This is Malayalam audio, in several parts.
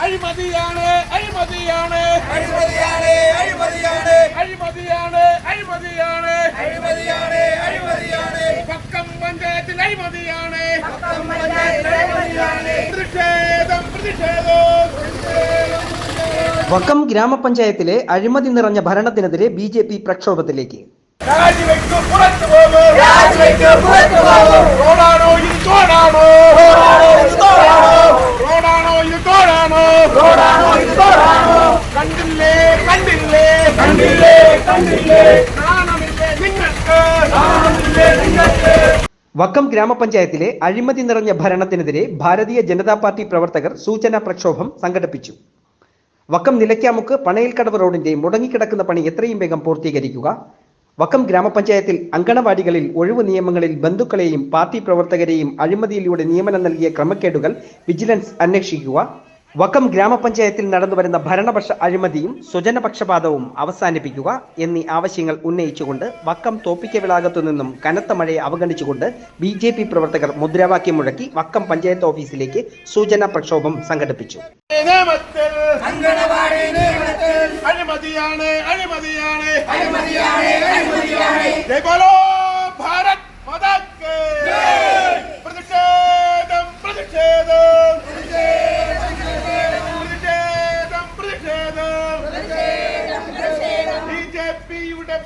അഴിമതിയാണ് അഴിമതിയാണ് അഴിമതിയാണ്. അഴിമതിയാണ്. അഴിമതിയാണ്. അഴിമതിയാണ് അഴിമതിയാണ് അഴിമതിയാണ്. പക്കം പഞ്ചായത്തിൽ അഴിമതിയാണ്. പ്രതിഷേധം പ്രതിഷേധം. വക്കം ഗ്രാമപഞ്ചായത്തിലെ അഴിമതി നിറഞ്ഞ ഭരണത്തിനെതിരെ ബി ജെ പി പ്രക്ഷോഭത്തിലേക്ക്. കണ്ടില്ലേ കണ്ടില്ലേ? കണ്ടില്ലേ കണ്ടില്ലേ? വക്കം ഗ്രാമപഞ്ചായത്തിലെ അഴിമതി നിറഞ്ഞ ഭരണത്തിനെതിരെ ഭാരതീയ ജനതാ പാർട്ടി പ്രവർത്തകർ സൂചനാ പ്രക്ഷോഭം സംഘടിപ്പിച്ചു. വക്കം നിലയ്ക്കാമുക്ക് പണയിൽക്കടവ് റോഡിന്റെ മുടങ്ങിക്കിടക്കുന്ന പണി എത്രയും വേഗം പൂർത്തീകരിക്കുക. വക്കം ഗ്രാമപഞ്ചായത്തിൽ അങ്കണവാടികളിൽ ഒഴിവു നിയമങ്ങളിൽ ബന്ധുക്കളെയും പാർട്ടി പ്രവർത്തകരെയും അഴിമതിയിലൂടെ നിയമനം നൽകിയ ക്രമക്കേടുകൾ വിജിലൻസ് അന്വേഷിക്കുക. വക്കം ഗ്രാമപഞ്ചായത്തിൽ നടന്നുവരുന്ന ഭരണപക്ഷ അഴിമതിയും സ്വജനപക്ഷപാതവും അവസാനിപ്പിക്കുക എന്നീ ആവശ്യങ്ങൾ ഉന്നയിച്ചുകൊണ്ട് വക്കം തോപ്പിക്ക തോപ്പിക്കവിളാകത്തു നിന്നും കനത്ത മഴയെ അവഗണിച്ചുകൊണ്ട് ബി ജെ പി പ്രവർത്തകർ മുദ്രാവാക്യം മുഴക്കി വക്കം പഞ്ചായത്ത് ഓഫീസിലേക്ക് സൂചനാ പ്രക്ഷോഭം സംഘടിപ്പിച്ചു. അഴിമതിയാണ് അഴിമതിയാണ്. അഴിമതിയാണ് അഴിമതിയാണ്. ഭാരത്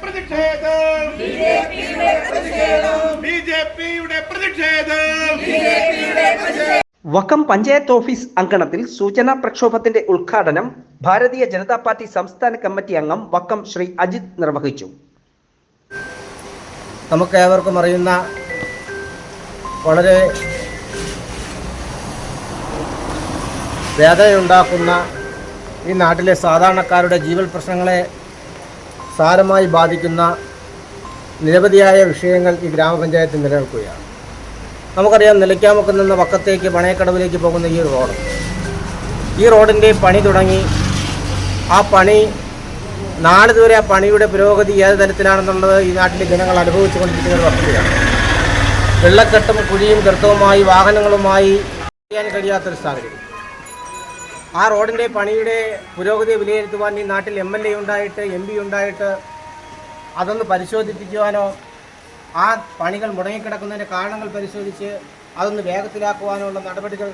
പ്രതിഷേധം. ബി ജെ പിയുടെ പ്രതിഷേധം. വക്കം പഞ്ചായത്ത് ഓഫീസ് അങ്കണത്തിൽ സൂചനാ പ്രക്ഷോഭത്തിന്റെ ഉദ്ഘാടനം ഭാരതീയ ജനതാ പാർട്ടി സംസ്ഥാന കമ്മിറ്റി അംഗം വക്കം ശ്രീ അജിത് നിർവഹിച്ചു. നമുക്ക് ഏവർക്കും അറിയുന്ന വളരെ വേദനയുണ്ടാക്കുന്ന ഈ നാട്ടിലെ സാധാരണക്കാരുടെ ജീവൽ പ്രശ്നങ്ങളെ സാരമായി ബാധിക്കുന്ന നിരവധിയായ വിഷയങ്ങൾ ഈ ഗ്രാമപഞ്ചായത്തിൽ നിലനിൽക്കുകയാണ്. നമുക്കറിയാം നിലയ്ക്കാമുക്കിൽ നിന്ന് വക്കത്തേക്ക് പണയക്കടവിലേക്ക് പോകുന്ന ഈ റോഡ്. ഈ റോഡിന്റെ പണി തുടങ്ങി. ആ പണി നാളിതുവരെ ആ പണിയുടെ പുരോഗതി ഏത് തരത്തിലാണെന്നുള്ളത് ഈ നാട്ടിലെ ജനങ്ങൾ അനുഭവിച്ചുകൊണ്ടിരിക്കുന്ന ഒരു വസ്തുതയാണ്. വെള്ളക്കെട്ടും കുഴിയും ഗർത്തവുമായി വാഹനങ്ങളുമായി ചെയ്യാൻ കഴിയാത്തൊരു സാഹചര്യം. ആ റോഡിന്റെ പണിയുടെ പുരോഗതി വിലയിരുത്തുവാൻ ഈ നാട്ടിൽ എം എൽ എ ഉണ്ടായിട്ട് എം പി ഉണ്ടായിട്ട് അതൊന്ന് പരിശോധിപ്പിക്കുവാനോ ആ പണികൾ മുടങ്ങിക്കിടക്കുന്നതിന്റെ കാരണങ്ങൾ പരിശോധിച്ച് അതൊന്ന് വേഗത്തിലാക്കുവാനോ ഉള്ള നടപടികൾ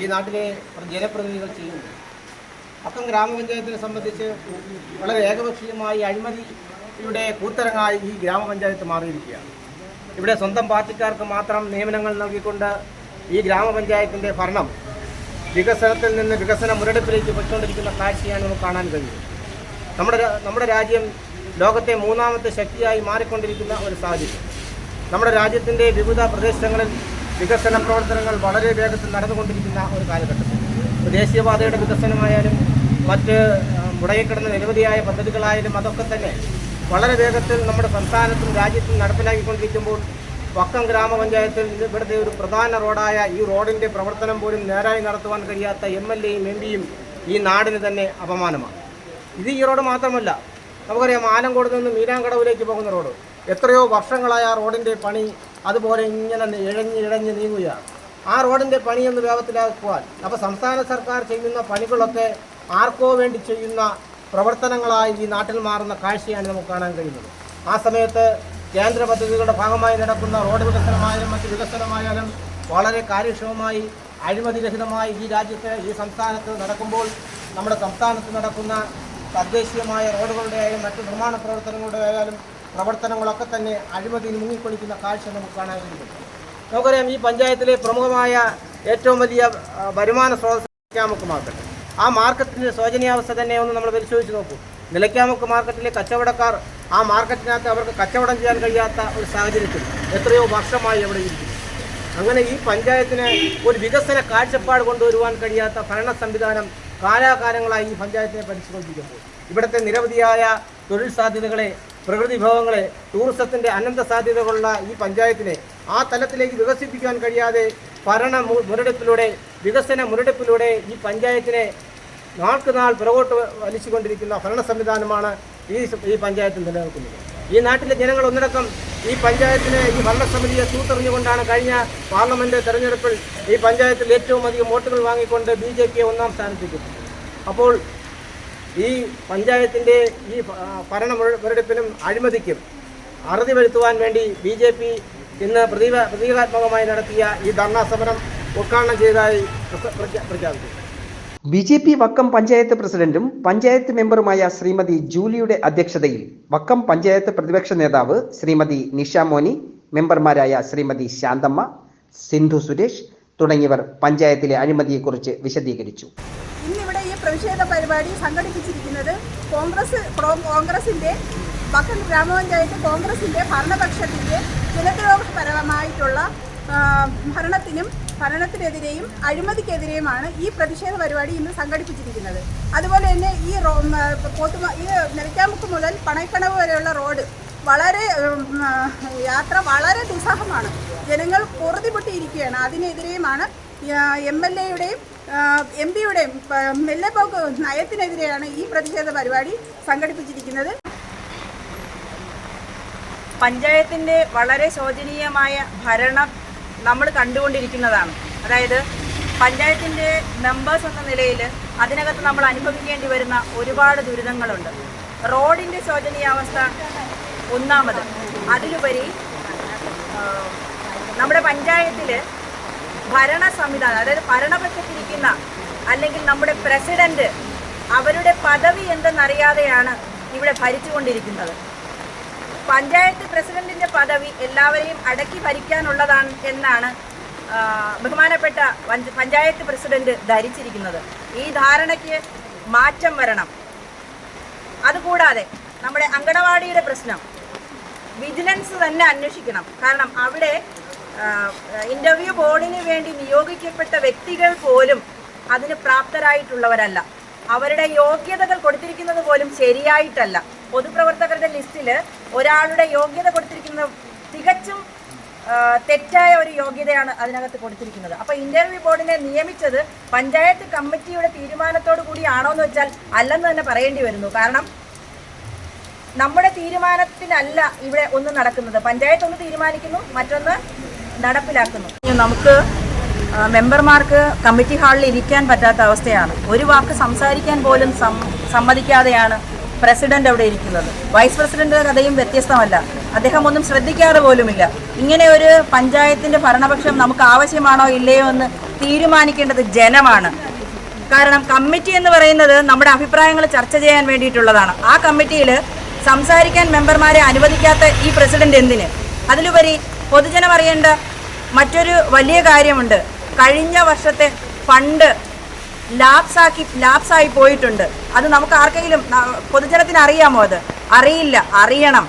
ഈ നാട്ടിലെ ജനപ്രതിനിധികൾ ചെയ്യുന്നു. അപ്പം ഗ്രാമപഞ്ചായത്തിനെ സംബന്ധിച്ച് വളരെ ഏകപക്ഷീയമായി അഴിമതിയുടെ കൂത്തരങ്ങായി ഈ ഗ്രാമപഞ്ചായത്ത് മാറിയിരിക്കുകയാണ്. ഇവിടെ സ്വന്തം പാർട്ടിക്കാർക്ക് മാത്രം നിയമനങ്ങൾ നൽകിക്കൊണ്ട് ഈ ഗ്രാമപഞ്ചായത്തിന്റെ ഭരണം വികസനത്തിൽ നിന്ന് വികസന മുരടിപ്പിലേക്ക് പോയിക്കൊണ്ടിരിക്കുന്ന കാഴ്ചയാണ് നമുക്ക് കാണാൻ കഴിയുന്നത്. നമ്മുടെ നമ്മുടെ രാജ്യം ലോകത്തെ മൂന്നാമത്തെ ശക്തിയായി മാറിക്കൊണ്ടിരിക്കുന്ന ഒരു സാഹചര്യം. നമ്മുടെ രാജ്യത്തിന്റെ വിവിധ പ്രദേശങ്ങളിൽ വികസന പ്രവർത്തനങ്ങൾ വളരെ വേഗത്തിൽ നടന്നുകൊണ്ടിരിക്കുന്ന ഒരു കാലഘട്ടത്തിൽ. ദേശീയപാതയുടെ വികസനമായാലും മറ്റ് മുടങ്ങിക്കിടന്ന നിരവധിയായ പദ്ധതികളായാലും അതൊക്കെ തന്നെ വളരെ വേഗത്തിൽ നമ്മുടെ സംസ്ഥാനത്തും രാജ്യത്തും നടപ്പിലാക്കിക്കൊണ്ടിരിക്കുമ്പോൾ വക്കം ഗ്രാമപഞ്ചായത്തിൽ ഇവിടുത്തെ ഒരു പ്രധാന റോഡായ ഈ റോഡിന്റെ പ്രവർത്തനം പോലും നേരായി നടത്തുവാൻ കഴിയാത്ത എം എൽ എയും എം പിയും ഈ നാടിന് തന്നെ അപമാനമാണ്. ഇത് ഈ റോഡ് മാത്രമല്ല നമുക്കറിയാം ആലങ്കോട് നിന്ന് മീനാങ്കടവിലേക്ക് പോകുന്ന റോഡ്. എത്രയോ വർഷങ്ങളായ ആ റോഡിന്റെ പണി അതുപോലെ ഇങ്ങനെ ഇഴഞ്ഞ് ഇഴഞ്ഞ് നീങ്ങുകയാണ്. ആ റോഡിന്റെ പണിയൊന്ന് വേഗത്തിലാക്കുവാൻ അപ്പോൾ സംസ്ഥാന സർക്കാർ ചെയ്യുന്ന പണികളൊക്കെ ആർക്കോ വേണ്ടി ചെയ്യുന്ന പ്രവർത്തനങ്ങളായി ഈ നാട്ടിൽ മാറുന്ന കാഴ്ചയാണ് നമുക്ക് കാണാൻ കഴിയുന്നത്. ആ സമയത്ത് കേന്ദ്ര പദ്ധതികളുടെ ഭാഗമായി നടക്കുന്ന റോഡ് വികസനമായാലും മറ്റ് വികസനമായാലും വളരെ കാര്യക്ഷമമായി അഴിമതിരഹിതമായി ഈ രാജ്യത്ത് ഈ സംസ്ഥാനത്ത് നടക്കുമ്പോൾ നമ്മുടെ സംസ്ഥാനത്ത് നടക്കുന്ന തദ്ദേശീയമായ റോഡുകളുടെ ആയാലും മറ്റ് നിർമ്മാണ പ്രവർത്തനങ്ങളുടെ ആയാലും പ്രവർത്തനങ്ങളൊക്കെ തന്നെ അഴിമതിയിൽ മുങ്ങിക്കൊളിക്കുന്ന കാഴ്ച നമുക്ക് കാണാൻ കഴിയും. നമുക്കറിയാം ഈ പഞ്ചായത്തിലെ പ്രമുഖമായ ഏറ്റവും വലിയ വരുമാന സ്രോതസ് നിലയ്ക്കാമുക്ക് മാർക്കറ്റ് ആ മാർക്കറ്റിന്റെ ശോചനീയാവസ്ഥ തന്നെ ഒന്ന് നമ്മൾ പരിശോധിച്ച് നോക്കൂ. നിലയ്ക്കാമുക്ക് മാർക്കറ്റിലെ കച്ചവടക്കാർ ആ മാർക്കറ്റിനകത്ത് അവർക്ക് കച്ചവടം ചെയ്യാൻ കഴിയാത്ത ഒരു സാഹചര്യത്തിൽ എത്രയോ വർഷമായി അവിടെ ഇരിക്കുന്നു. അങ്ങനെ ഈ പഞ്ചായത്തിന് ഒരു വികസന കാഴ്ചപ്പാട് കൊണ്ടുവരുവാൻ കഴിയാത്ത ഭരണ സംവിധാനം കാലാകാലങ്ങളായി ഈ പഞ്ചായത്തിനെ ഭരിച്ചുകൊണ്ടിരിക്കുമ്പോൾ ഇവിടുത്തെ നിരവധിയായ തൊഴിൽ സാധ്യതകളെ പ്രകൃതി വിഭവങ്ങളെ ടൂറിസത്തിന്റെ അനന്ത സാധ്യതകളുള്ള ഈ പഞ്ചായത്തിനെ ആ തലത്തിലേക്ക് വികസിപ്പിക്കാൻ കഴിയാതെ ഭരണ മുരടിപ്പിലൂടെ വികസന മുരടിപ്പിലൂടെ ഈ പഞ്ചായത്തിനെ നാൾക്ക് നാൾ പിറകോട്ട് വലിച്ചുകൊണ്ടിരിക്കുന്ന ഭരണ സംവിധാനമാണ് ഈ ഈ പഞ്ചായത്ത് നിലനിൽക്കുന്നത്. ഈ നാട്ടിലെ ജനങ്ങൾ ഒന്നടക്കം ഈ പഞ്ചായത്തിനെ ഈ ഭരണസമിതിയെ തൂത്തെറിഞ്ഞുകൊണ്ടാണ് കഴിഞ്ഞ പാർലമെന്റ് തെരഞ്ഞെടുപ്പിൽ ഈ പഞ്ചായത്തിൽ ഏറ്റവും അധികം വോട്ടുകൾ വാങ്ങിക്കൊണ്ട് ബി ജെ പിയെ ഒന്നാം സ്ഥാനത്തേക്ക് അപ്പോൾ ഈ പഞ്ചായത്തിന്റെ ഈ ഭരണ മുരടിപ്പിനും അഴിമതിക്കും അറുതി വരുത്തുവാൻ വേണ്ടി ബി ജെ പി ഇന്ന് പ്രതീക പ്രതീകാത്മകമായി നടത്തിയ ഈ ധർണാ സമരം ഉദ്ഘാടനം ചെയ്തതായി പ്രഖ്യാ- പ്രഖ്യാ- പ്രഖ്യാപിച്ചു. B J P Vakkom panchayat പ്രസിഡന്റും പഞ്ചായത്ത് മെമ്പറുമായ ശ്രീമതി ജൂലിയുടെ അധ്യക്ഷതയിൽ വക്കം പഞ്ചായത്ത് പ്രതിപക്ഷ നേതാവ് ശ്രീമതി നിഷ മോനി മെമ്പർമാരായ ശ്രീമതി ശാന്തമ്മ സിന്ധു സുരേഷ് തുടങ്ങിയവർ പഞ്ചായത്തിലെ അഴിമതിയെക്കുറിച്ച് വിശദീകരിച്ചു. ഇന്നിവിടെ ഈ പ്രതിഷേധ പരിപാടി സംഘടിപ്പിച്ചിരിക്കുന്നത് കോൺഗ്രസ് കോൺഗ്രസിന്റെ വക്കം ഗ്രാമപഞ്ചായത്ത് കോൺഗ്രസിന്റെ ഭരണപക്ഷത്തിന്റെ ജനദ്രോഹപരമായിട്ടുള്ള ഭരണത്തിനും ഭരണത്തിനെതിരെയും അഴിമതിക്കെതിരെയുമാണ് ഈ പ്രതിഷേധ പരിപാടി ഇന്ന് സംഘടിപ്പിച്ചിരിക്കുന്നത്. അതുപോലെ തന്നെ ഈ റോ പോത്തുമ ഈ നെൽക്കാമുക്ക് മുതൽ പണയക്കണവ് വരെയുള്ള റോഡ് വളരെ യാത്ര വളരെ ദുസ്സഹമാണ്. ജനങ്ങൾ പൊറുതിപൊട്ടിയിരിക്കുകയാണ് അതിനെതിരെയുമാണ് എം എൽ എയുടെയും എം പിയുടെയും മെല്ലെപ്പോക്ക് നയത്തിനെതിരെയാണ് ഈ പ്രതിഷേധ പരിപാടി സംഘടിപ്പിച്ചിരിക്കുന്നത്. പഞ്ചായത്തിന്റെ വളരെ ശോചനീയമായ ഭരണം നമ്മൾ കണ്ടുകൊണ്ടിരിക്കുന്നതാണ്. അതായത് പഞ്ചായത്തിന്റെ മെമ്പേഴ്സ് എന്ന നിലയിൽ അതിനകത്ത് നമ്മൾ അനുഭവിക്കേണ്ടി വരുന്ന ഒരുപാട് ദുരിതങ്ങളുണ്ട്. റോഡിന്റെ ശോചനീയാവസ്ഥ ഒന്നാമത്. അതിലുപരി നമ്മുടെ പഞ്ചായത്തിൽ ഭരണ സംവിധാനം അതായത് ഭരണപക്ഷത്തിരിക്കുന്ന അല്ലെങ്കിൽ നമ്മുടെ പ്രസിഡന്റ് അവരുടെ പദവി എന്തെന്നറിയാതെയാണ് ഇവിടെ ഭരിച്ചുകൊണ്ടിരിക്കുന്നത്. പഞ്ചായത്ത് പ്രസിഡന്റിന്റെ പദവി എല്ലാവരെയും അടക്കി ഭരിക്കാനുള്ളതാണ് എന്നാണ് ബഹുമാനപ്പെട്ട പഞ്ചായത്ത് പ്രസിഡന്റ് ധരിച്ചിരിക്കുന്നത്. ഈ ധാരണയ്ക്ക് മാറ്റം വരണം. അതുകൂടാതെ നമ്മുടെ അങ്കണവാടിയുടെ പ്രശ്നം വിജിലൻസ് തന്നെ അന്വേഷിക്കണം. കാരണം അവിടെ ഇന്റർവ്യൂ ബോർഡിന് വേണ്ടി നിയോഗിക്കപ്പെട്ട വ്യക്തികൾ പോലും അതിന് പ്രാപ്തരായിട്ടുള്ളവരല്ല. അവരുടെ യോഗ്യതകൾ കൊടുത്തിരിക്കുന്നത് പോലും ശരിയായിട്ടല്ല. പൊതുപ്രവർത്തകരുടെ ലിസ്റ്റിൽ ഒരാളുടെ യോഗ്യത കൊടുത്തിരിക്കുന്നത് തികച്ചും തെറ്റായ ഒരു യോഗ്യതയാണ് അതിനകത്ത് കൊടുത്തിരിക്കുന്നത്. അപ്പോൾ ഇന്റർവ്യൂ ബോർഡിനെ നിയമിച്ചത് പഞ്ചായത്ത് കമ്മിറ്റിയുടെ തീരുമാനത്തോടു കൂടിയാണോ എന്ന് വെച്ചാൽ അല്ലെന്ന് തന്നെ പറയേണ്ടി വരുന്നു. കാരണം നമ്മുടെ തീരുമാനത്തിനല്ല ഇവിടെ ഒന്ന് നടക്കുന്നത്. പഞ്ചായത്ത് ഒന്ന് തീരുമാനിക്കുന്നു മറ്റൊന്ന് നടപ്പിലാക്കുന്നു. നമുക്ക് മെമ്പർമാർക്ക് കമ്മിറ്റി ഹാളിൽ ഇരിക്കാൻ പറ്റാത്ത അവസ്ഥയാണ്. ഒരു വാക്ക് സംസാരിക്കാൻ പോലും സമ്മതിക്കാതെയാണ് പ്രസിഡന്റ് അവിടെ ഇരിക്കുന്നത്. വൈസ് പ്രസിഡന്റിന്റെ കഥയും വ്യത്യസ്തമല്ല. അദ്ദേഹം ഒന്നും ശ്രദ്ധിക്കാറ് പോലുമില്ല. ഇങ്ങനെ ഒരു പഞ്ചായത്തിന്റെ ഭരണപക്ഷം നമുക്ക് ആവശ്യമാണോ ഇല്ലയോ എന്ന് തീരുമാനിക്കേണ്ടത് ജനമാണ്. കാരണം കമ്മിറ്റി എന്ന് പറയുന്നത് നമ്മുടെ അഭിപ്രായങ്ങൾ ചർച്ച ചെയ്യാൻ വേണ്ടിയിട്ടുള്ളതാണ്. ആ കമ്മിറ്റിയിൽ സംസാരിക്കാൻ മെമ്പർമാരെ അനുവദിക്കാത്ത ഈ പ്രസിഡന്റ് എന്തിന്? അതിലുപരി പൊതുജനം അറിയേണ്ട മറ്റൊരു വലിയ കാര്യമുണ്ട്. കഴിഞ്ഞ വർഷത്തെ ഫണ്ട് ലാപ്സാക്കി ലാപ്സായി പോയിട്ടുണ്ട്. അത് നമുക്ക് ആർക്കെങ്കിലും പൊതുജനത്തിന് അറിയാമോ അത്? അറിയില്ല അറിയണം.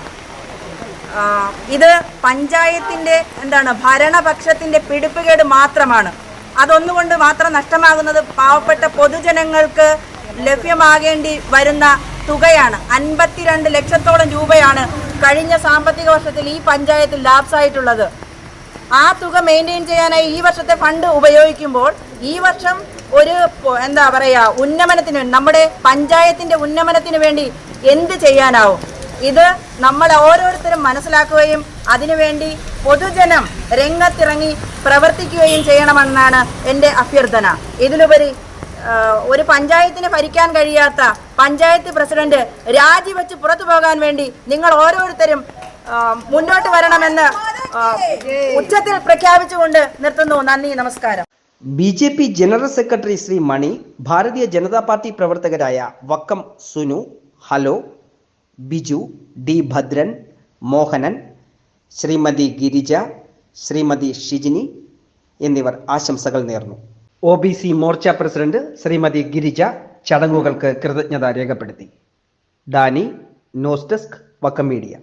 ഇത് പഞ്ചായത്തിന്റെ എന്താണ് ഭരണപക്ഷത്തിന്റെ പിടിപ്പുകേട് മാത്രമാണ്. അതൊന്നുകൊണ്ട് മാത്രം നഷ്ടമാകുന്നത് പാവപ്പെട്ട പൊതുജനങ്ങൾക്ക് ലഭ്യമാകേണ്ടി വരുന്ന തുകയാണ്. അൻപത്തിരണ്ട് ലക്ഷത്തോളം രൂപയാണ് കഴിഞ്ഞ സാമ്പത്തിക വർഷത്തിൽ ഈ പഞ്ചായത്തിൽ ലാപ്സ് ആയിട്ടുള്ളത് ആ തുക മെയിന്റെയിൻ ചെയ്യാനായി ഈ വർഷത്തെ ഫണ്ട് ഉപയോഗിക്കുമ്പോൾ ഈ വർഷം ഒരു എന്താ പറയുക ഉന്നമനത്തിന് നമ്മുടെ പഞ്ചായത്തിന്റെ ഉന്നമനത്തിന് വേണ്ടി എന്ത് ചെയ്യാനാവും? ഇത് നമ്മൾ ഓരോരുത്തരും മനസ്സിലാക്കുകയും അതിനുവേണ്ടി പൊതുജനം രംഗത്തിറങ്ങി പ്രവർത്തിക്കുകയും ചെയ്യണമെന്നാണ് എന്റെ അഭ്യർത്ഥന. ഇതിലുപരി ഒരു പഞ്ചായത്തിന് ഭരിക്കാൻ കഴിയാത്ത പഞ്ചായത്ത് പ്രസിഡന്റ് രാജിവെച്ച് പുറത്തു പോകാൻ വേണ്ടി നിങ്ങൾ ഓരോരുത്തരും മുന്നോട്ട് വരണമെന്ന് ഉച്ചത്തിൽ പ്രഖ്യാപിച്ചുകൊണ്ട് നിർത്തുന്നു. നന്ദി നമസ്കാരം. B J P general secretary Shri Mani Bharatiya Janata Party പ്രവർത്തകരായ വക്കം സുനു ഹലോ ബിജു ഡി ഭദ്രൻ മോഹനൻ ശ്രീമതി ഗിരിജ ശ്രീമതി ഷിജിനി എന്നിവർ ആശംസകൾ നേർന്നു. O B C Morcha president Shrimati Girija ചടങ്ങുകൾക്ക് കൃതജ്ഞത രേഖപ്പെടുത്തി. Dani news desk Vakkom media.